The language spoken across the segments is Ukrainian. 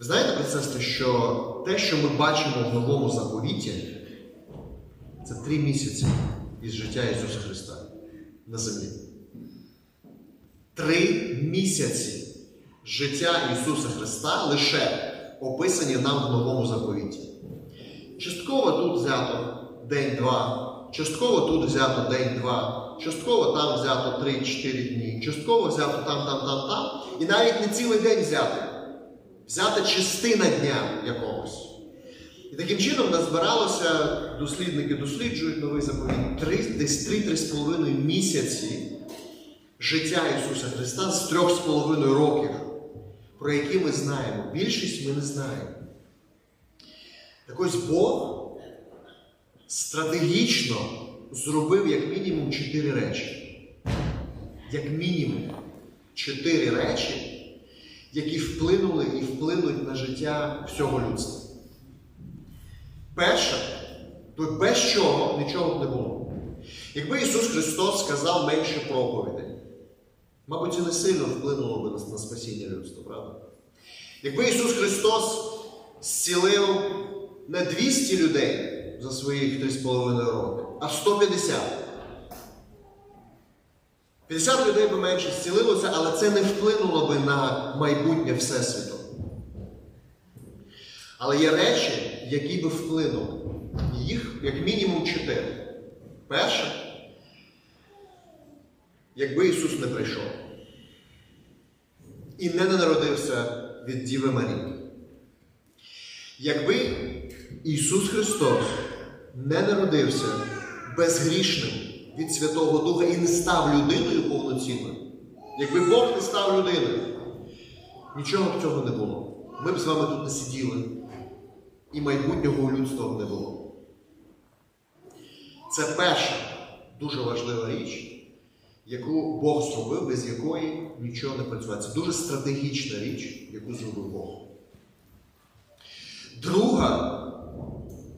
Ви знаєте, братцевство, що те, що ми бачимо в новому заповіті, це три місяці із життя Ісуса Христа на землі. Три місяці життя Ісуса Христа лише описані нам в новому заповіті. Частково тут взято день-два, частково тут взято день-два, частково там взято 3-4 дні, частково взято там, там, там, там. І навіть не цілий день взяти. Взята частина дня якогось. І таким чином назбиралося, дослідники досліджують новий заповіт, десь 3-3,5 місяці життя Ісуса Христа з 3,5 років, про які ми знаємо. Більшість ми не знаємо. Так ось Бог стратегічно зробив як мінімум чотири речі. Як мінімум чотири речі, які вплинули і вплинуть на життя всього людства. Перше, то без чого нічого б не було. Якби Ісус Христос сказав менше проповідей, мабуть, це не сильно вплинуло б на, спасіння людства, правда? Якби Ісус Христос зцілив не 200 людей за своїх 3,5 роки, а 150. 50 людей би менше зцілилося, але це не вплинуло би на майбутнє Всесвіту. Але є речі, які би вплинули. Їх як мінімум чотири. Перше, якби Ісус не прийшов і не народився від Діви Марії. Якби Ісус Христос не народився безгрішним від Святого Духа і не став людиною повноцінною, якби Бог не став людиною, нічого б цього не було. Ми б з вами тут не сиділи, і майбутнього у людства не було. Це перша дуже важлива річ, яку Бог зробив, без якої нічого не працює. Це дуже стратегічна річ, яку зробив Бог. Друга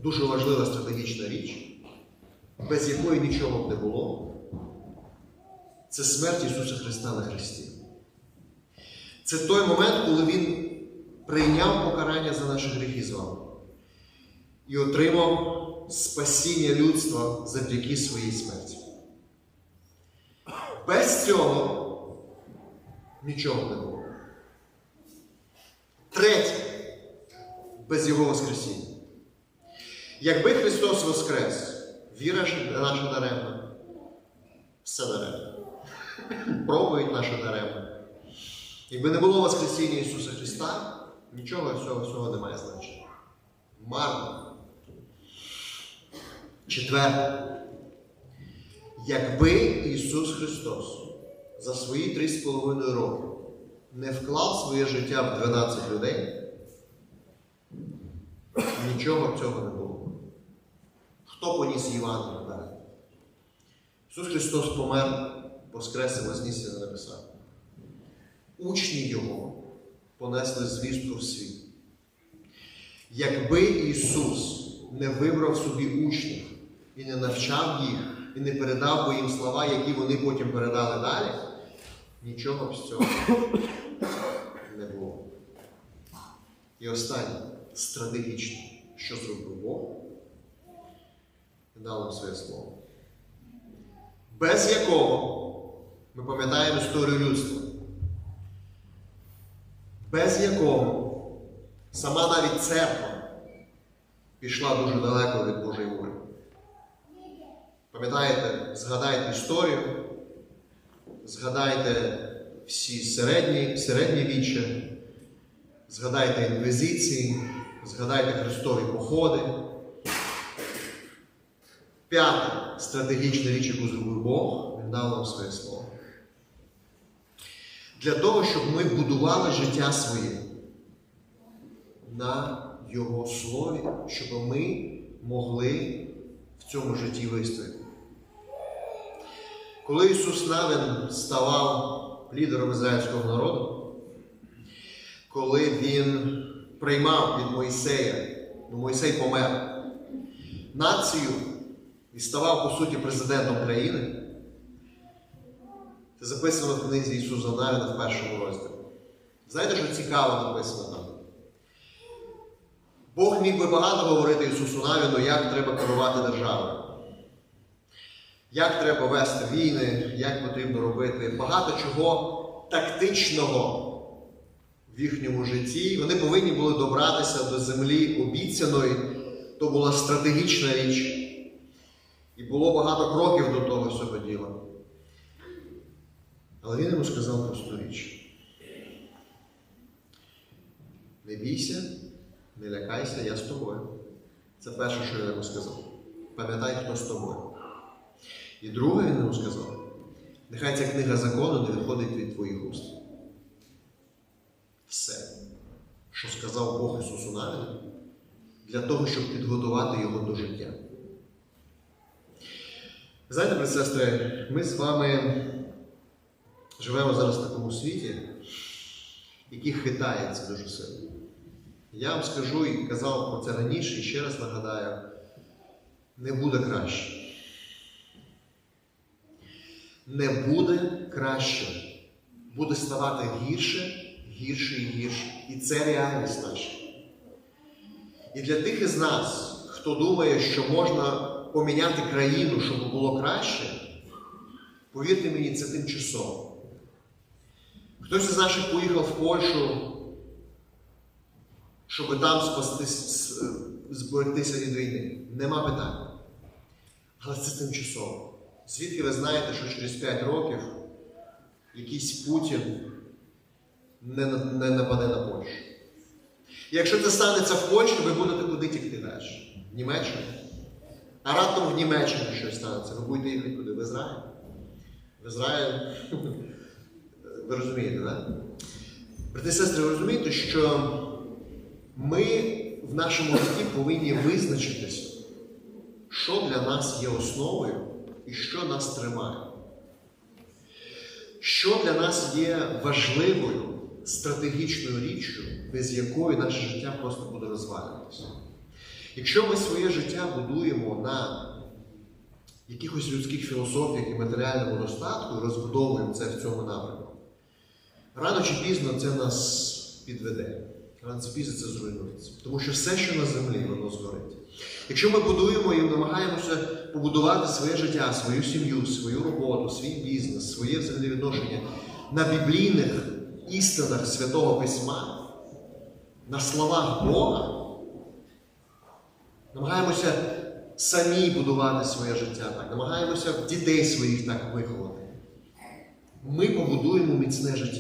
дуже важлива стратегічна річ, без якої нічого б не було, це смерть Ісуса Христа на Христі. Це той момент, коли Він прийняв покарання за наші гріхи з вами і отримав спасіння людства завдяки своїй смерті. Без цього нічого не було. Третє, без Його Воскресіння. Якби Христос Воскрес, віра наша даремна, все даремно. Проповідь наша даремна. Якби не було Воскресіння Ісуса Христа, нічого цього всього не має значення. Марно. Четверте. Якби Ісус Христос за свої 3,5 роки не вклав своє життя в 12 людей, нічого цього не було. Хто поніс Євангелію далі? Ісус Христос помер, воскрес і вознісся на небеса. Учні Його понесли звістку в світ. Якби Ісус не вибрав собі учнів і не навчав їх, і не передав би їм слова, які вони потім передали далі, нічого б з цього не було. І останнє стратегічно, що зробив Бог, дав нам своє слово. Без якого ми пам'ятаємо історію людства, без якого сама навіть церква пішла дуже далеко від Божої волі. Пам'ятаєте, згадайте історію, згадайте всі середні, середні віччя, згадайте інквізиції, згадайте Христові походи. П'ята стратегічна річ, яку зробив Бог, Він дав нам своє слово. Для того, щоб ми будували життя своє на Його слові, щоб ми могли в цьому житті вистояти. Коли Ісус Навин ставав лідером ізраїльського народу, коли Він приймав від Мойсея, ну Мойсей помер, націю і ставав, по суті, президентом країни, це записано в книзі Ісуса Навина в першому розділі. Знаєте, що цікаво написано там? Бог міг би багато говорити Ісусу Навіну, як треба керувати державою. Як треба вести війни, як потрібно робити багато чого тактичного в їхньому житті. Вони повинні були добратися до землі обіцяної. То була стратегічна річ. І було багато кроків до того всього діла. Але він йому сказав просту річ. Не бійся, не лякайся, я з тобою. Це перше, що я йому сказав. Пам'ятай, хто з тобою. І друге він йому сказав: нехай ця книга закону не виходить від твоїх уст. Все, що сказав Бог Ісусу Навіну, для того, щоб підготувати його до життя. Знаєте, брати сестри, ми з вами живемо зараз в такому світі, який хитається дуже сильно. Я вам скажу і казав про це раніше, і ще раз нагадаю, не буде краще. Не буде краще. Буде ставати гірше, гірше і гірше. І це реальність наша. І для тих із нас, хто думає, що можна поміняти країну, щоб було краще, повірте мені, це тимчасово. Хтось із наших поїхав в Польщу, щоб там спастись, зберегтися від війни. Нема питань. Але це тимчасово. Звідки ви знаєте, що через 5 років якийсь Путін не, не нападе на Польщу? Якщо це станеться в Польщі, ви будете куди тікти далі? В Німеччину? А раптом в Німеччині щось станеться. Ви будете їхати куди? В Ізраїль? В Ізраїль. Ви розумієте, так? Брати і сестри, ви розумієте, що ми в нашому житті повинні визначитись, що для нас є основою і що нас тримає. Що для нас є важливою стратегічною річчю, без якої наше життя просто буде розвалюватися. Якщо ми своє життя будуємо на якихось людських філософіях і матеріальному достатку і розбудовуємо це в цьому напрямку, рано чи пізно це нас підведе. Рано чи пізно це зруйнується. Тому що все, що на землі, воно згорить. Якщо ми будуємо і намагаємося побудувати своє життя, свою сім'ю, свою роботу, свій бізнес, своє взаємовідношення на біблійних істинах Святого Письма, на словах Бога, намагаємося самі будувати своє життя, так, намагаємося дітей своїх так виховати. Ми побудуємо міцне життя.